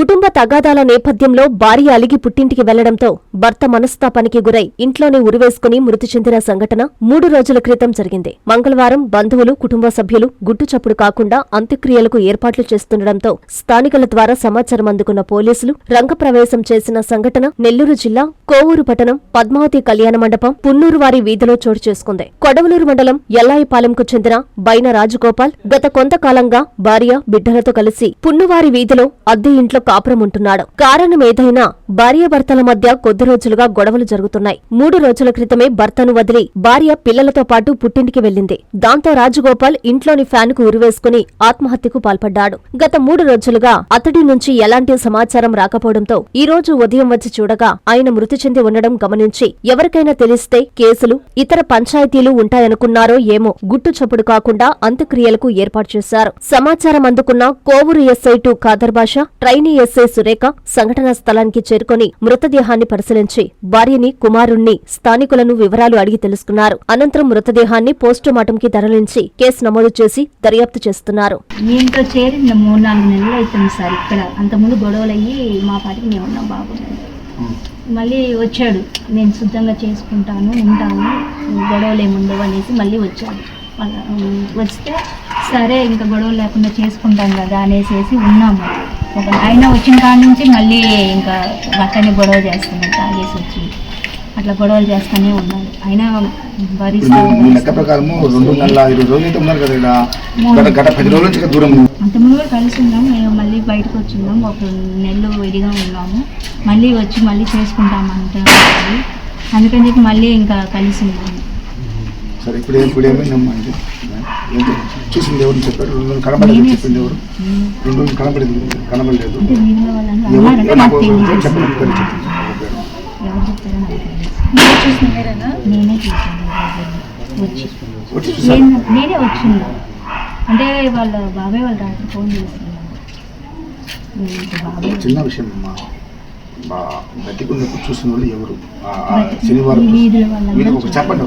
కుటుంబ తగాదాల నేపథ్యంలో భార్య అలిగి పుట్టింటికి వెళ్ళడంతో భర్త మనస్తాపానికి గురై ఇంట్లోనే ఉరివేసుకుని మృతి చెందిన సంఘటన మూడు రోజుల క్రితం జరిగింది. మంగళవారం బంధువులు కుటుంబ సభ్యులు గుట్టుచప్పుడు కాకుండా అంత్యక్రియలకు ఏర్పాట్లు చేస్తుండటంతో స్థానికుల ద్వారా సమాచారం అందుకున్న పోలీసులు రంగప్రవేశం చేసిన సంఘటన నెల్లూరు జిల్లా కోవూరు పట్టణం పద్మావతి కళ్యాణ మండపం పున్నూరు వారి వీధిలో చోటు చేసుకుంది. కొడవలూరు మండలం ఎల్లాయిపాలెంకు చెందిన బైన రాజగోపాల్ గత కొంతకాలంగా భార్య బిడ్డలతో కలిసి పున్నువారి వీధిలో అద్దె ఇంట్లో కాపురముంటున్నాడు. కారణమేదైనా కారణం ఏదైనా భార్యాభర్తల మధ్య కొద్ది రోజులుగా గొడవలు జరుగుతున్నాయి. మూడు రోజుల క్రితమే భర్తను వదిలి భార్య పిల్లలతో పాటు పుట్టింటికి వెళ్ళింది దాంతో రాజగోపాల్ ఇంట్లోని ఫ్యాన్కు ఉరివేసుకుని ఆత్మహత్యకు పాల్పడ్డాడు. గత మూడు రోజులుగా అతడి నుంచి ఎలాంటి సమాచారం రాకపోవడంతో ఈ రోజు ఉదయం వచ్చి చూడగా ఆయన మృతి చెంది ఉండడం గమనించి ఎవరికైనా తెలిస్తే కేసులు ఇతర పంచాయతీలు ఉంటాయనుకున్నారో ఏమో గుట్టు చప్పుడు కాకుండా అంత్యక్రియలకు ఏర్పాటు చేశారు. సమాచారం అందుకున్న కోవూరు ఎస్ఐ టు ఖాదర్ బాషా ట్రైనీ ఎస్ఐ సురేఖ సంఘటనా స్థలానికి చేరుకొని మృతదేహాన్ని పరిశీలించి భార్యని కుమారుణ్ణి స్థానికులను వివరాలు అడిగి తెలుసుకున్నారు. అనంతరం మృతదేహాన్ని పోస్టుమార్టంకి తరలించి కేసు నమోదు చేసి దర్యాప్తు చేస్తున్నారు. మూడు నాలుగు నెలలు అవుతుంది సార్ ఇక్కడ. అంతకుముందు గొడవలు అయ్యి మా పాటికి మేము ఉన్నాం బాగున్నాం మళ్ళీ వచ్చాడు. నేను శుద్ధంగా చేసుకుంటాను ఉంటాను గొడవలు ఏముండవు అనేసి మళ్ళీ వచ్చాడు. వస్తే సరే ఇంకా గొడవలు లేకుండా చేసుకుంటాం కదా అనేసి ఉన్నాము. ఆయన వచ్చిన కాడ నుంచి మళ్ళీ ఇంకా అక్కడనే గొడవ చేస్తున్నాడు తాగేసి వచ్చి. అట్లా గొడవలు చేస్తూనే ఉన్నాడు. అయినా మీ లెక్క ప్రకారము రెండు నెలల ఇరవై రోజులు అయితే ఉన్నారు కదా ఇలా గత గత పది రోజుల నుంచి ఇక్కడ దూరం అంతకుముందు కూడా కలిసి ఉన్నాం. మేము మళ్ళీ బయటకు వచ్చిన్నాం ఒక నెలలు విడిగా ఉన్నాము. మళ్ళీ వచ్చి మళ్ళీ చేసుకుంటామంటారు అందుకని చెప్పి మళ్ళీ ఇంకా కలిసి ఉన్నాము సరే ఇప్పుడు ఇప్పుడు ఏమైందమ్మా? చూసింది ఎవరు చెప్పారు. రెండు రోజులు కనబడలేదు చెప్పింది ఎవరు రెండు రోజులు కనబడలేదు. కనబడలేదు. చెప్పండి పేరు చెప్పండి నేనే వచ్చిందా అంటే వాళ్ళ బాబాయ్ వాళ్ళు రాత్రి ఫోన్ చిన్న విషయం అమ్మా. బతికున్నప్పుడు చూసిన వాళ్ళు ఎవరు శనివారం చెప్పండి